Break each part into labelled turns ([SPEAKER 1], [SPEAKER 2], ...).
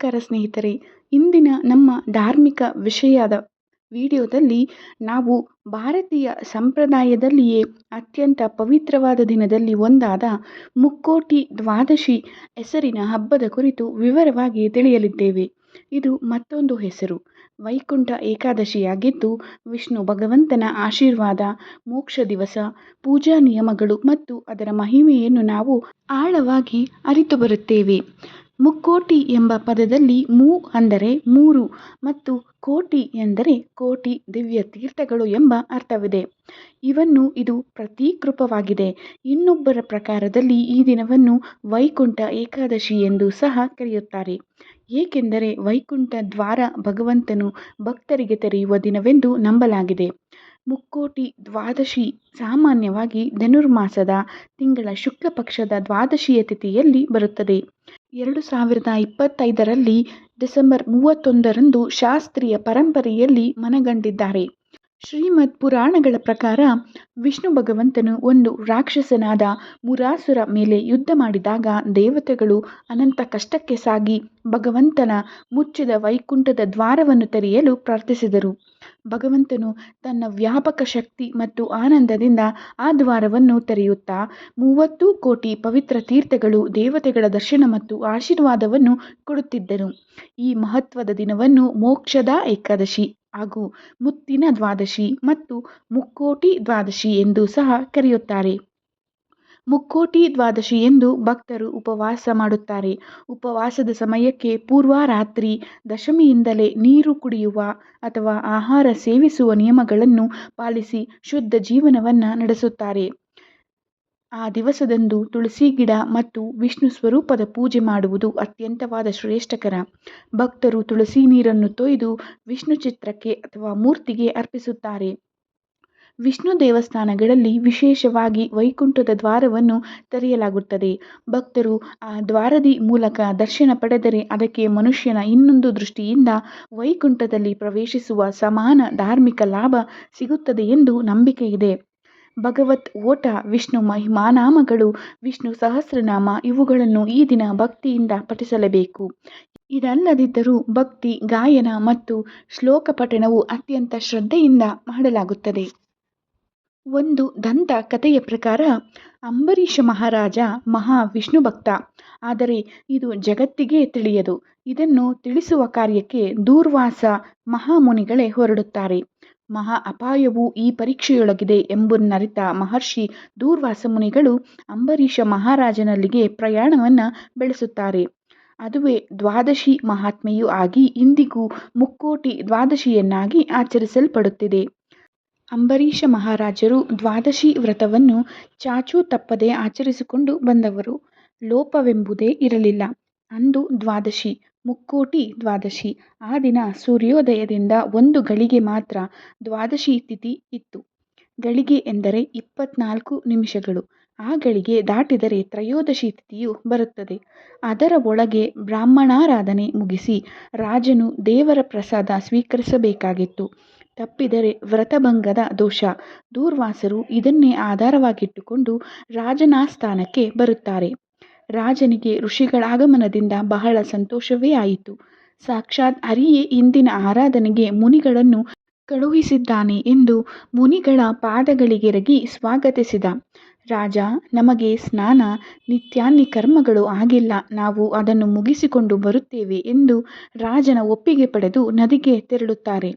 [SPEAKER 1] ನಮಸ್ಕಾರ ಸ್ನೇಹಿತರೆ. ಇಂದಿನ ನಮ್ಮ ಧಾರ್ಮಿಕ ವಿಷಯದ ವಿಡಿಯೋದಲ್ಲಿ ನಾವು ಭಾರತೀಯ ಸಂಪ್ರದಾಯದಲ್ಲಿಯೇ ಅತ್ಯಂತ ಪವಿತ್ರವಾದ ದಿನದಲ್ಲಿ ಒಂದಾದ ಮುಕ್ಕೋಟಿ ದ್ವಾದಶಿ ಹೆಸರಿನ ಹಬ್ಬದ ಕುರಿತು ವಿವರವಾಗಿ ತಿಳಿಯಲಿದ್ದೇವೆ. ಇದು ಮತ್ತೊಂದು ಹೆಸರು. ವೈಕುಂಠ ಏಕಾದಶಿಯಾಗಿದ್ದು ವಿಷ್ಣು ಭಗವಂತನ ಆಶೀರ್ವಾದ, ಮೋಕ್ಷ ದಿವಸ, ಪೂಜಾ ನಿಯಮಗಳು ಮತ್ತು ಅದರ ಮಹಿಮೆಯನ್ನು ನಾವು ಆಳವಾಗಿ ಅರಿತು ಬರುತ್ತೇವೆ. ಮುಕ್ಕೋಟಿ ಎಂಬ ಪದದಲ್ಲಿ ಮೂ ಅಂದರೆ ಮೂರು ಮತ್ತು ಕೋಟಿ ಎಂದರೆ ಕೋಟಿ ದಿವ್ಯ ತೀರ್ಥಗಳು ಎಂಬ ಅರ್ಥವಿದೆ. ಇವನ್ನು ಇದು ಪ್ರತೀಕೃಪವಾಗಿದೆ. ಇನ್ನೊಬ್ಬರ ಪ್ರಕಾರದಲ್ಲಿ ಈ ದಿನವನ್ನು ವೈಕುಂಠ ಏಕಾದಶಿ ಎಂದು ಸಹ ಕರೆಯುತ್ತಾರೆ. ಏಕೆಂದರೆ ವೈಕುಂಠ ದ್ವಾರ ಭಗವಂತನು ಭಕ್ತರಿಗೆ ತೆರೆಯುವ ದಿನವೆಂದು ನಂಬಲಾಗಿದೆ. ಮುಕ್ಕೋಟಿ ದ್ವಾದಶಿ ಸಾಮಾನ್ಯವಾಗಿ ಧನುರ್ಮಾಸದ ತಿಂಗಳ ಶುಕ್ಲ ಪಕ್ಷದ ದ್ವಾದಶಿಯ ತಿಥಿಯಲ್ಲಿ ಬರುತ್ತದೆ. ಎರಡು ಸಾವಿರದ ಇಪ್ಪತ್ತೈದರಲ್ಲಿ ಡಿಸೆಂಬರ್ ಮೂವತ್ತೊಂದರಂದು ಶಾಸ್ತ್ರೀಯ ಪರಂಪರೆಯಲ್ಲಿ ಮನಗಂಡಿದ್ದಾರೆ. ಶ್ರೀಮದ್ ಪುರಾಣಗಳ ಪ್ರಕಾರ ವಿಷ್ಣು ಭಗವಂತನು ಒಂದು ರಾಕ್ಷಸನಾದ ಮುರಾಸುರ ಮೇಲೆ ಯುದ್ಧ ಮಾಡಿದಾಗ ದೇವತೆಗಳು ಅನಂತ ಕಷ್ಟಕ್ಕೆ ಸಾಗಿ ಭಗವಂತನ ಮುಚ್ಚಿದ ವೈಕುಂಠದ ದ್ವಾರವನ್ನು ತೆರೆಯಲು ಪ್ರಾರ್ಥಿಸಿದರು. ಭಗವಂತನು ತನ್ನ ವ್ಯಾಪಕ ಶಕ್ತಿ ಮತ್ತು ಆನಂದದಿಂದ ಆ ದ್ವಾರವನ್ನು ತೆರೆಯುತ್ತಾ ಮೂವತ್ತು ಕೋಟಿ ಪವಿತ್ರ ತೀರ್ಥಗಳು ದೇವತೆಗಳ ದರ್ಶನ ಮತ್ತು ಆಶೀರ್ವಾದವನ್ನು ಕೊಡುತ್ತಿದ್ದರು ಈ ಮಹತ್ವದ ದಿನವನ್ನು ಮೋಕ್ಷದ ಏಕಾದಶಿ. ಹಾಗೂ ಮುತ್ತಿನ ದ್ವಾದಶಿ ಮತ್ತು ಮುಕ್ಕೋಟಿ ದ್ವಾದಶಿ ಎಂದು ಸಹ ಕರೆಯುತ್ತಾರೆ. ಮುಕ್ಕೋಟಿ ದ್ವಾದಶಿ ಎಂದು ಭಕ್ತರು ಉಪವಾಸ ಮಾಡುತ್ತಾರೆ. ಉಪವಾಸದ ಸಮಯಕ್ಕೆ ಪೂರ್ವರಾತ್ರಿ ದಶಮಿಯಿಂದಲೇ ನೀರು ಕುಡಿಯುವ ಅಥವಾ ಆಹಾರ ಸೇವಿಸುವ ನಿಯಮಗಳನ್ನು ಪಾಲಿಸಿ ಶುದ್ಧ ಜೀವನವನ್ನು ನಡೆಸುತ್ತಾರೆ. ಆ ದಿವಸದಂದು ತುಳಸಿ ಗಿಡ ಮತ್ತು ವಿಷ್ಣು ಸ್ವರೂಪದ ಪೂಜೆ ಮಾಡುವುದು ಅತ್ಯಂತವಾದ ಶ್ರೇಷ್ಠಕರ. ಭಕ್ತರು ತುಳಸಿ ನೀರನ್ನು ತೊಯ್ದು ವಿಷ್ಣು ಚಿತ್ರಕ್ಕೆ ಅಥವಾ ಮೂರ್ತಿಗೆ ಅರ್ಪಿಸುತ್ತಾರೆ. ವಿಷ್ಣು ದೇವಸ್ಥಾನಗಳಲ್ಲಿ ವಿಶೇಷವಾಗಿ ವೈಕುಂಠದ ದ್ವಾರವನ್ನು ತೆರೆಯಲಾಗುತ್ತದೆ. ಭಕ್ತರು ಆ ದ್ವಾರದಿ ಮೂಲಕ ದರ್ಶನ ಪಡೆದರೆ ಅದಕ್ಕೆ ಮನುಷ್ಯನ ಇನ್ನೊಂದು ದೃಷ್ಟಿಯಿಂದ ವೈಕುಂಠದಲ್ಲಿ ಪ್ರವೇಶಿಸುವ ಸಮಾನ ಧಾರ್ಮಿಕ ಲಾಭ ಸಿಗುತ್ತದೆ ಎಂದು ನಂಬಿಕೆ ಇದೆ ಭಗವತ್ ಓಟ, ವಿಷ್ಣು ಮಹಿಮಾನಾಮಗಳು ವಿಷ್ಣು ಸಹಸ್ರನಾಮ ಇವುಗಳನ್ನು ಈ ದಿನ ಭಕ್ತಿಯಿಂದ ಪಠಿಸಲೇಬೇಕು. ಇದಲ್ಲದಿದ್ದರೂ ಭಕ್ತಿ, ಗಾಯನ ಮತ್ತು ಶ್ಲೋಕ ಪಠಣವು ಅತ್ಯಂತ ಶ್ರದ್ಧೆಯಿಂದ ಮಾಡಲಾಗುತ್ತದೆ. ಒಂದು ದಂತ ಕಥೆಯ ಪ್ರಕಾರ, ಅಂಬರೀಷ ಮಹಾರಾಜ ಮಹಾ ವಿಷ್ಣು ಭಕ್ತ. ಆದರೆ ಇದು ಜಗತ್ತಿಗೆ ತಿಳಿಯದು. ಇದನ್ನು ತಿಳಿಸುವ ಕಾರ್ಯಕ್ಕೆ ದೂರ್ವಾಸ ಮಹಾಮುನಿಗಳೇ ಹೊರಡುತ್ತಾರೆ. ಮಹಾ ಅಪಾಯವು ಈ ಪರೀಕ್ಷೆಯೊಳಗಿದೆ ಎಂಬುದನ್ನರಿತ ಮಹರ್ಷಿ ದೂರ್ವಾಸ ಮುನಿಗಳು ಅಂಬರೀಷ ಮಹಾರಾಜನಲ್ಲಿಗೆ ಪ್ರಯಾಣವನ್ನು ಬೆಳೆಸುತ್ತಾರೆ. ಅದುವೇ ದ್ವಾದಶಿ ಮಹಾತ್ಮೆಯೂ ಆಗಿ ಇಂದಿಗೂ ಮುಕ್ಕೋಟಿ ದ್ವಾದಶಿಯನ್ನಾಗಿ ಆಚರಿಸಲ್ಪಡುತ್ತಿದೆ. ಅಂಬರೀಷ ಮಹಾರಾಜರು ದ್ವಾದಶಿ ವ್ರತವನ್ನು ಚಾಚೂ ತಪ್ಪದೆ ಆಚರಿಸಿಕೊಂಡು ಬಂದವರು. ಲೋಪವೆಂಬುದೇ ಇರಲಿಲ್ಲ. ಅಂದು ದ್ವಾದಶಿ ಮುಕ್ಕೋಟಿ ದ್ವಾದಶಿ. ಆ ದಿನ ಸೂರ್ಯೋದಯದಿಂದ ಒಂದು ಗಳಿಗೆ ಮಾತ್ರ ದ್ವಾದಶಿ ತಿಥಿ ಇತ್ತು. ಗಳಿಗೆ ಎಂದರೆ ಇಪ್ಪತ್ನಾಲ್ಕು ನಿಮಿಷಗಳು. ಆ ಗಳಿಗೆ ದಾಟಿದರೆ ತ್ರಯೋದಶಿ ತಿಥಿಯು ಬರುತ್ತದೆ. ಅದರ ಒಳಗೆ ಬ್ರಾಹ್ಮಣಾರಾಧನೆ ಮುಗಿಸಿ ರಾಜನು ದೇವರ ಪ್ರಸಾದ ಸ್ವೀಕರಿಸಬೇಕಾಗಿತ್ತು. ತಪ್ಪಿದರೆ ವ್ರತಭಂಗದ ದೋಷ. ದೂರ್ವಾಸರು ಇದನ್ನೇ ಆಧಾರವಾಗಿಟ್ಟುಕೊಂಡು ರಾಜನಾಸ್ಥಾನಕ್ಕೆ ಬರುತ್ತಾರೆ. ರಾಜನಿಗೆ ಋಷಿಗಳಾಗಮನದಿಂದ ಬಹಳ ಸಂತೋಷವೇ ಆಯಿತು. ಸಾಕ್ಷಾತ್ ಹರಿಯೇ ಇಂದಿನ ಆರಾಧನೆಗೆ ಮುನಿಗಳನ್ನು ಕಳುಹಿಸಿದ್ದಾನೆ ಎಂದು ಮುನಿಗಳ ಪಾದಗಳಿಗೆರಗಿ ಸ್ವಾಗತಿಸಿದ. ರಾಜ, ನಮಗೆ ಸ್ನಾನ ನಿತ್ಯಾನ್ನಿ ಕರ್ಮಗಳು ಆಗಿಲ್ಲ. ನಾವು ಅದನ್ನು ಮುಗಿಸಿಕೊಂಡು ಬರುತ್ತೇವೆ ಎಂದು ರಾಜನ ಒಪ್ಪಿಗೆ ಪಡೆದು ನದಿಗೆ ತೆರಳುತ್ತಾರೆ.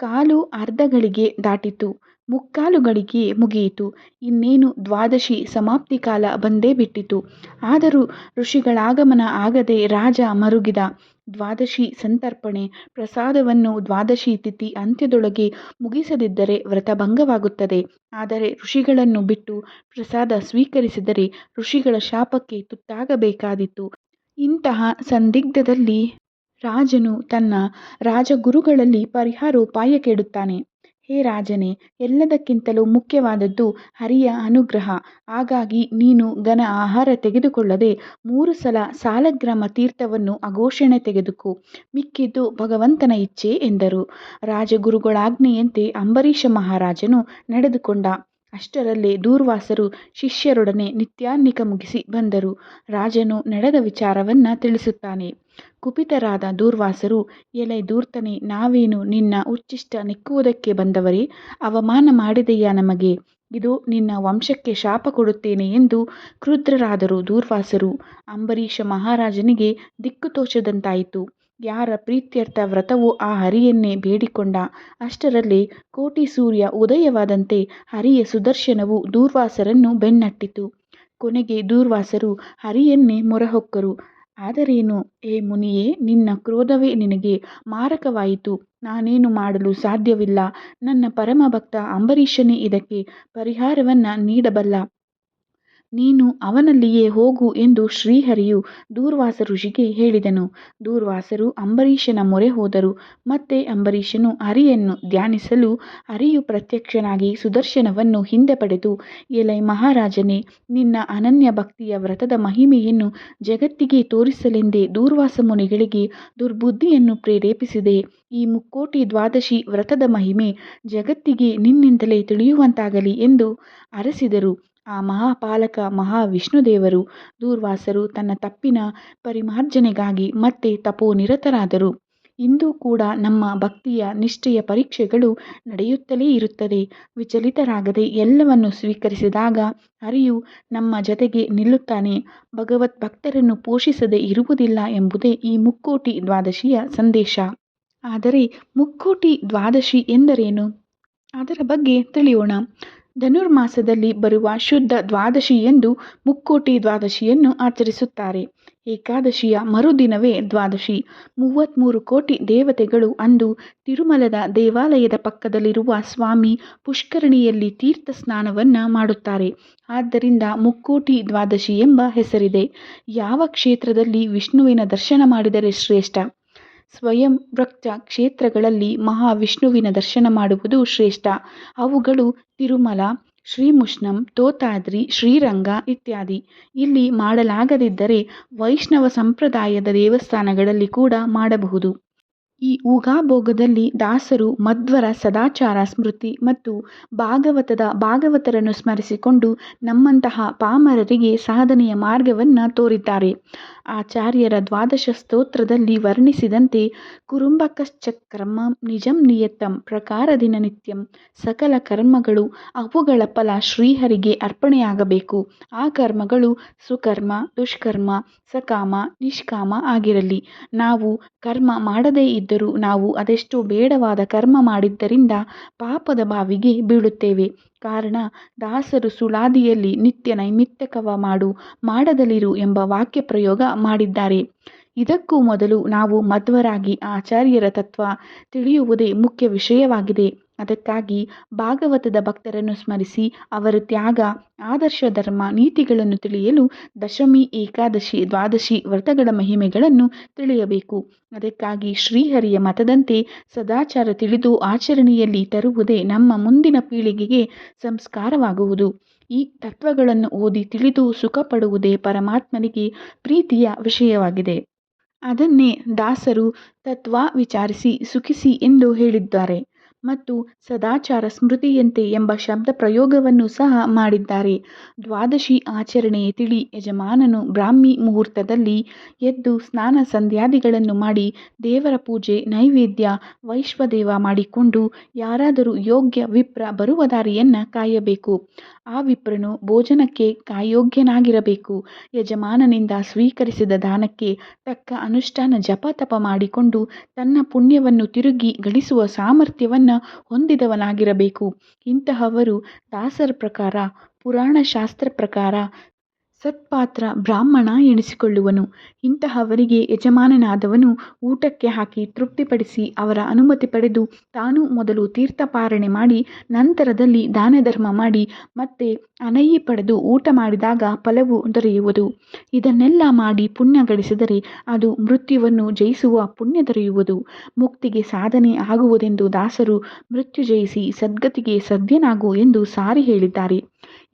[SPEAKER 1] ಕಾಲು ಅರ್ಧಗಳಿಗೆ ದಾಟಿತು. ಮುಕ್ಕಾಲು ಗಳಿಗೆ ಮುಗಿಯಿತು. ಇನ್ನೇನು ದ್ವಾದಶಿ ಸಮಾಪ್ತಿ ಕಾಲ ಬಂದೇ ಬಿಟ್ಟಿತು. ಆದರೂ ಋಷಿಗಳಾಗಮನ ಆಗದೆ ರಾಜ ಮರುಗಿದ. ದ್ವಾದಶಿ ಸಂತರ್ಪಣೆ, ಪ್ರಸಾದವನ್ನು ದ್ವಾದಶಿ ತಿಥಿ ಅಂತ್ಯದೊಳಗೆ ಮುಗಿಸದಿದ್ದರೆ ವ್ರತಭಂಗವಾಗುತ್ತದೆ. ಆದರೆ ಋಷಿಗಳನ್ನು ಬಿಟ್ಟು ಪ್ರಸಾದ ಸ್ವೀಕರಿಸಿದರೆ ಋಷಿಗಳ ಶಾಪಕ್ಕೆ ತುತ್ತಾಗಬೇಕಾದಿತ್ತು. ಇಂತಹ ಸಂದಿಗ್ಧದಲ್ಲಿ ರಾಜನು ತನ್ನ ರಾಜಗುರುಗಳಲ್ಲಿ ಪರಿಹಾರೋಪಾಯ ಕೇಳುತ್ತಾನೆ. ಹೇ ರಾಜನೇ, ಎಲ್ಲದಕ್ಕಿಂತಲೂ ಮುಖ್ಯವಾದದ್ದು ಹರಿಯ ಅನುಗ್ರಹ. ಹಾಗಾಗಿ ನೀನು ಘನ ಆಹಾರ ತೆಗೆದುಕೊಳ್ಳದೆ ಮೂರು ಸಲ ಸಾಲಗ್ರಾಮ ತೀರ್ಥವನ್ನು ಅಘೋಷಣೆ ತೆಗೆದುಕೋ. ಮಿಕ್ಕಿದ್ದು ಭಗವಂತನ ಇಚ್ಛೆ ಎಂದರು. ರಾಜಗುರುಗಳಾಜ್ಞೆಯಂತೆ ಅಂಬರೀಷ ಮಹಾರಾಜನು ನಡೆದುಕೊಂಡ ಅಷ್ಟರಲ್ಲೇ ದೂರ್ವಾಸರು ಶಿಷ್ಯರೊಡನೆ ನಿತ್ಯಾನ್ನಿಕ ಮುಗಿಸಿ ಬಂದರು. ರಾಜನು ನಡೆದ ವಿಚಾರವನ್ನ ತಿಳಿಸುತ್ತಾನೆ. ಕುಪಿತರಾದ ದೂರ್ವಾಸರು, ಎಲೈ ದೂರ್ತನೆ ನಾವೇನು ನಿನ್ನ ಉಚ್ಚಿಷ್ಟ ನೆಕ್ಕುವುದಕ್ಕೆ ಬಂದವರೇ? ಅವಮಾನ ಮಾಡಿದೆಯಾ ನಮಗೆ? ಇದು ನಿನ್ನ ವಂಶಕ್ಕೆ ಶಾಪ ಕೊಡುತ್ತೇನೆ ಎಂದು ಕ್ರುದ್ರರಾದರು ದೂರ್ವಾಸರು. ಅಂಬರೀಷ ಮಹಾರಾಜನಿಗೆ ದಿಕ್ಕು ತೋಚದಂತಾಯಿತು. ಯಾರ ಪ್ರೀತ್ಯರ್ಥ ವ್ರತವು ಆ ಹರಿಯನ್ನೇ ಬೇಡಿಕೊಂಡ. ಅಷ್ಟರಲ್ಲಿ ಕೋಟಿ ಸೂರ್ಯ ಉದಯವಾದಂತೆ ಹರಿಯ ಸುದರ್ಶನವು ದೂರ್ವಾಸರನ್ನು ಬೆನ್ನಟ್ಟಿತು. ಕೊನೆಗೆ ದೂರ್ವಾಸರು ಹರಿಯನ್ನೇ ಮೊರೆಹೊಕ್ಕರು. ಆದರೇನು? ಏ ಮುನಿಯೇ, ನಿನ್ನ ಕ್ರೋಧವೇ ನಿನಗೆ ಮಾರಕವಾಯಿತು. ನಾನೇನು ಮಾಡಲು ಸಾಧ್ಯವಿಲ್ಲ. ನನ್ನ ಪರಮ ಭಕ್ತ ಅಂಬರೀಷನೇ ಇದಕ್ಕೆ ಪರಿಹಾರವನ್ನ ನೀಡಬಲ್ಲ. ನೀನು ಅವನಲ್ಲಿಯೇ ಹೋಗು ಎಂದು ಶ್ರೀಹರಿಯು ದೂರ್ವಾಸ ಋಷಿಗೆ ಹೇಳಿದನು. ದೂರ್ವಾಸರು ಅಂಬರೀಷನ ಮೊರೆ ಹೋದರು. ಮತ್ತೆ ಅಂಬರೀಷನು ಹರಿಯನ್ನು ಧ್ಯಾನಿಸಲು ಹರಿಯು ಪ್ರತ್ಯಕ್ಷನಾಗಿ ಸುದರ್ಶನವನ್ನು ಹಿಂದೆ ಪಡೆದು, ಎಲೈ ಮಹಾರಾಜನೇ, ನಿನ್ನ ಅನನ್ಯ ಭಕ್ತಿಯ ವ್ರತದ ಮಹಿಮೆಯನ್ನು ಜಗತ್ತಿಗೆ ತೋರಿಸಲೆಂದೇ ದೂರ್ವಾಸ ಮುನಿಗಳಿಗೆ ದುರ್ಬುದ್ಧಿಯನ್ನು ಪ್ರೇರೇಪಿಸಿದೆ. ಈ ಮುಕ್ಕೋಟಿ ದ್ವಾದಶಿ ವ್ರತದ ಮಹಿಮೆ ಜಗತ್ತಿಗೆ ನಿನ್ನಿಂದಲೇ ತಿಳಿಯುವಂತಾಗಲಿ ಎಂದು ಅರಸಿದರು. ಆ ಮಹಾಪಾಲಕ ಮಹಾವಿಷ್ಣುದೇವರು ದೂರ್ವಾಸರು ತನ್ನ ತಪ್ಪಿನ ಪರಿಮಾರ್ಜನೆಗಾಗಿ ಮತ್ತೆ ತಪೋನಿರತರಾದರು ಇಂದು ಕೂಡ ನಮ್ಮ ಭಕ್ತಿಯ ನಿಷ್ಠೆಯ ಪರೀಕ್ಷೆಗಳು ನಡೆಯುತ್ತಲೇ ಇರುತ್ತದೆ. ವಿಚಲಿತರಾಗದೆ ಎಲ್ಲವನ್ನು ಸ್ವೀಕರಿಸಿದಾಗ ಹರಿಯು ನಮ್ಮ ಜತೆಗೆ ನಿಲ್ಲುತ್ತಾನೆ. ಭಗವತ್ ಭಕ್ತರನ್ನು ಪೋಷಿಸದೆ ಇರುವುದಿಲ್ಲ ಎಂಬುದೇ ಈ ಮುಕ್ಕೋಟಿ ದ್ವಾದಶಿಯ ಸಂದೇಶ. ಆದರೆ ಮುಕ್ಕೋಟಿ ದ್ವಾದಶಿ ಎಂದರೇನು? ಅದರ ಬಗ್ಗೆ ತಿಳಿಯೋಣ. ಧನುರ್ಮಾಸದಲ್ಲಿ ಬರುವ ಶುದ್ಧ ದ್ವಾದಶಿಯಂದು ಮುಕ್ಕೋಟಿ ದ್ವಾದಶಿಯನ್ನು ಆಚರಿಸುತ್ತಾರೆ. ಏಕಾದಶಿಯ ಮರುದಿನವೇ ದ್ವಾದಶಿ. ಮೂವತ್ತ್ಮೂರು ಕೋಟಿ ದೇವತೆಗಳು ಅಂದು ತಿರುಮಲದ ದೇವಾಲಯದ ಪಕ್ಕದಲ್ಲಿರುವ ಸ್ವಾಮಿ ಪುಷ್ಕರಣಿಯಲ್ಲಿ ತೀರ್ಥ ಸ್ನಾನವನ್ನು ಮಾಡುತ್ತಾರೆ. ಆದ್ದರಿಂದ ಮುಕ್ಕೋಟಿ ದ್ವಾದಶಿ ಎಂಬ ಹೆಸರಿದೆ. ಯಾವ ಕ್ಷೇತ್ರದಲ್ಲಿ ವಿಷ್ಣುವಿನ ದರ್ಶನ ಮಾಡಿದರೆ ಶ್ರೇಷ್ಠ? ಸ್ವಯಂ ವೃಕ್ತ ಕ್ಷೇತ್ರಗಳಲ್ಲಿ ಮಹಾವಿಷ್ಣುವಿನ ದರ್ಶನ ಮಾಡುವುದು ಶ್ರೇಷ್ಠ. ಅವುಗಳು ತಿರುಮಲ ಶ್ರೀಮುಷ್ಣಂ ತೋತಾದ್ರಿ, ಶ್ರೀರಂಗ ಇತ್ಯಾದಿ. ಇಲ್ಲಿ ಮಾಡಲಾಗದಿದ್ದರೆ ವೈಷ್ಣವ ಸಂಪ್ರದಾಯದ ದೇವಸ್ಥಾನಗಳಲ್ಲಿ ಕೂಡ ಮಾಡಬಹುದು. ಈ ಊಗಾಭೋಗದಲ್ಲಿ ದಾಸರು ಮಧ್ವರ ಸದಾಚಾರ ಸ್ಮೃತಿ ಮತ್ತು ಭಾಗವತದ ಭಾಗವತರನ್ನು ಸ್ಮರಿಸಿಕೊಂಡು ನಮ್ಮಂತಹ ಪಾಮರರಿಗೆ ಸಾಧನೆಯ ಮಾರ್ಗವನ್ನು ತೋರಿದ್ದಾರೆ. ಆಚಾರ್ಯರ ದ್ವಾದಶ ಸ್ತೋತ್ರದಲ್ಲಿ ವರ್ಣಿಸಿದಂತೆ ಕುರುಂಬಕಶ್ಚಕ್ರಮ, ನಿಜಂ ನಿಯತಂ, ಪ್ರಕಾರ ದಿನನಿತ್ಯಂ ಸಕಲ ಕರ್ಮಗಳು ಅವುಗಳ ಫಲ ಶ್ರೀಹರಿಗೆ ಅರ್ಪಣೆಯಾಗಬೇಕು. ಆ ಕರ್ಮಗಳು ಸುಕರ್ಮ, ದುಷ್ಕರ್ಮ, ಸಕಾಮ, ನಿಷ್ಕಾಮ ಆಗಿರಲಿ. ನಾವು ಕರ್ಮ ಮಾಡದೇ ಇದ್ದರೂ ನಾವು ಅದೆಷ್ಟೋ ಬೇಡವಾದ ಕರ್ಮ ಮಾಡಿದ್ದರಿಂದ ಪಾಪದ ಬಾವಿಗೆ ಬೀಳುತ್ತೇವೆ. ಕಾರಣ, ದಾಸರು ಸುಳಾದಿಯಲ್ಲಿ ನಿತ್ಯ ನೈಮಿತ್ತಕವ ಮಾಡು, ಮಾಡದಲಿರು ಎಂಬ ವಾಕ್ಯ ಪ್ರಯೋಗ ಮಾಡಿದ್ದಾರೆ. ಇದಕ್ಕೂ ಮೊದಲು ನಾವು ಮಧ್ವರಾಗಿ ಆಚಾರ್ಯರ ತತ್ವ ತಿಳಿಯುವುದೇ ಮುಖ್ಯ ವಿಷಯವಾಗಿದೆ. ಅದಕ್ಕಾಗಿ ಭಾಗವತದ ಭಕ್ತರನ್ನು ಸ್ಮರಿಸಿ ಅವರ ತ್ಯಾಗ, ಆದರ್ಶ ಧರ್ಮ, ನೀತಿಗಳನ್ನು ತಿಳಿಯಲು ದಶಮಿ, ಏಕಾದಶಿ, ದ್ವಾದಶಿ ವ್ರತಗಳ ಮಹಿಮೆಗಳನ್ನು ತಿಳಿಯಬೇಕು. ಅದಕ್ಕಾಗಿ ಶ್ರೀಹರಿಯ ಮತದಂತೆ ಸದಾಚಾರ ತಿಳಿದು ಆಚರಣೆಯಲ್ಲಿ ತರುವುದೇ ನಮ್ಮ ಮುಂದಿನ ಪೀಳಿಗೆಗೆ ಸಂಸ್ಕಾರವಾಗುವುದು. ಈ ತತ್ವಗಳನ್ನು ಓದಿ ತಿಳಿದು ಸುಖಪಡುವುದೇ ಪರಮಾತ್ಮನಿಗೆ ಪ್ರೀತಿಯ ವಿಷಯವಾಗಿದೆ. ಅದನ್ನೇ ದಾಸರು ತತ್ವ ವಿಚಾರಿಸಿ ಸುಖಿಸಿ ಎಂದು ಹೇಳಿದ್ದಾರೆ. ಮತ್ತು ಸದಾಚಾರ ಸ್ಮೃತಿಯಂತೆ ಎಂಬ ಶಬ್ದ ಪ್ರಯೋಗವನ್ನು ಸಹ ಮಾಡಿದ್ದಾರೆ. ದ್ವಾದಶಿ ಆಚರಣೆ ತಿಳಿ ಯಜಮಾನನು ಬ್ರಾಹ್ಮಿ ಮುಹೂರ್ತದಲ್ಲಿ ಎದ್ದು ಸ್ನಾನ ಸಂಧ್ಯಾದಿಗಳನ್ನು ಮಾಡಿ ದೇವರ ಪೂಜೆ, ನೈವೇದ್ಯ, ವೈಶ್ವದೇವ ಮಾಡಿಕೊಂಡು ಯಾರಾದರೂ ಯೋಗ್ಯ ವಿಪ್ರ ಬರುವ ದಾರಿಯನ್ನು ಕಾಯಬೇಕು. ಆ ವಿಪ್ರನು ಭೋಜನಕ್ಕೆ ಕಾಯೋಗ್ಯನಾಗಿರಬೇಕು. ಯಜಮಾನನಿಂದ ಸ್ವೀಕರಿಸಿದ ದಾನಕ್ಕೆ ತಕ್ಕ ಅನುಷ್ಠಾನ ಜಪ ತಪ ಮಾಡಿಕೊಂಡು ತನ್ನ ಪುಣ್ಯವನ್ನು ತಿರುಗಿ ಗಳಿಸುವ ಸಾಮರ್ಥ್ಯವನ್ನು ಹೊಂದಿದವನಾಗಿರಬೇಕು. ಇಂತಹವರು ದಾಸರ ಪ್ರಕಾರ ಪುರಾಣ ಶಾಸ್ತ್ರ ಪ್ರಕಾರ ಸತ್ಪಾತ್ರ ಬ್ರಾಹ್ಮಣ ಎನಿಸಿಕೊಳ್ಳುವನು ಇಂತಹವರಿಗೆ ಯಜಮಾನನಾದವನು ಊಟಕ್ಕೆ ಹಾಕಿ ತೃಪ್ತಿಪಡಿಸಿ ಅವರ ಅನುಮತಿ ಪಡೆದು ತಾನು ಮೊದಲು ತೀರ್ಥಪಾರಣೆ ಮಾಡಿ ನಂತರದಲ್ಲಿ ದಾನ ಧರ್ಮ ಮಾಡಿ ಮತ್ತೆ ಅನಯಿ ಪಡೆದು ಊಟ ಮಾಡಿದಾಗ ಫಲವು ದೊರೆಯುವುದು. ಇದನ್ನೆಲ್ಲ ಮಾಡಿ ಪುಣ್ಯ ಗಳಿಸಿದರೆ ಅದು ಮೃತ್ಯುವನ್ನು ಜಯಿಸುವ ಪುಣ್ಯ ದೊರೆಯುವುದು. ಮುಕ್ತಿಗೆ ಸಾಧನೆ ಆಗುವುದೆಂದು ದಾಸರು ಮೃತ್ಯು ಜಯಿಸಿ ಸದ್ಗತಿಗೆ ಸದ್ಯನಾಗು ಎಂದು ಸಾರಿ ಹೇಳಿದ್ದಾರೆ.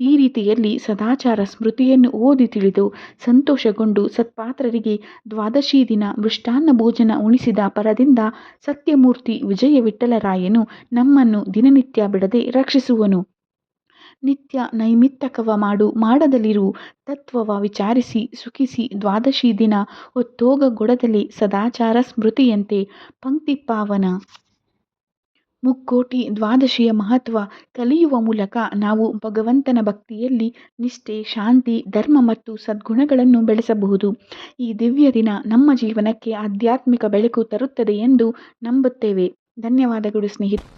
[SPEAKER 1] ಈ ರೀತಿಯಲ್ಲಿ ಸದಾಚಾರ ಸ್ಮೃತಿಯನ್ನು ಓದಿ ತಿಳಿದು ಸಂತೋಷಗೊಂಡು ಸತ್ಪಾತ್ರರಿಗೆ ದ್ವಾದಶಿ ದಿನ ಮೃಷ್ಟಾನ್ನ ಭೋಜನ ಉಣಿಸಿದ ಪರದಿಂದ ಸತ್ಯಮೂರ್ತಿ ವಿಜಯ ವಿಠಲರಾಯನು ನಮ್ಮನ್ನು ದಿನನಿತ್ಯ ಬಿಡದೆ ರಕ್ಷಿಸುವನು. ನಿತ್ಯ ನೈಮಿತ್ತಕವ ಮಾಡು ಮಾಡದಲ್ಲಿರು ತತ್ವವ ವಿಚಾರಿಸಿ, ಸುಖಿಸಿ ದ್ವಾದಶಿ ದಿನ ಹೊತ್ತೋಗಗೊಡದಲೆ ಸದಾಚಾರ ಸ್ಮೃತಿಯಂತೆ ಪಂಕ್ತಿ ಪಾವನ ಮುಕ್ಕೋಟಿ ದ್ವಾದಶಿಯ ಮಹತ್ವ ಕಲಿಯುವ ಮೂಲಕ ನಾವು ಭಗವಂತನ ಭಕ್ತಿಯಲ್ಲಿ ನಿಷ್ಠೆ, ಶಾಂತಿ, ಧರ್ಮ ಮತ್ತು ಸದ್ಗುಣಗಳನ್ನು ಬೆಳೆಸಬಹುದು. ಈ ದಿವ್ಯ ದಿನ ನಮ್ಮ ಜೀವನಕ್ಕೆ ಆಧ್ಯಾತ್ಮಿಕ ಬೆಳಕು ತರುತ್ತದೆ ಎಂದು ನಂಬುತ್ತೇವೆ. ಧನ್ಯವಾದಗಳು ಸ್ನೇಹಿತರೆ.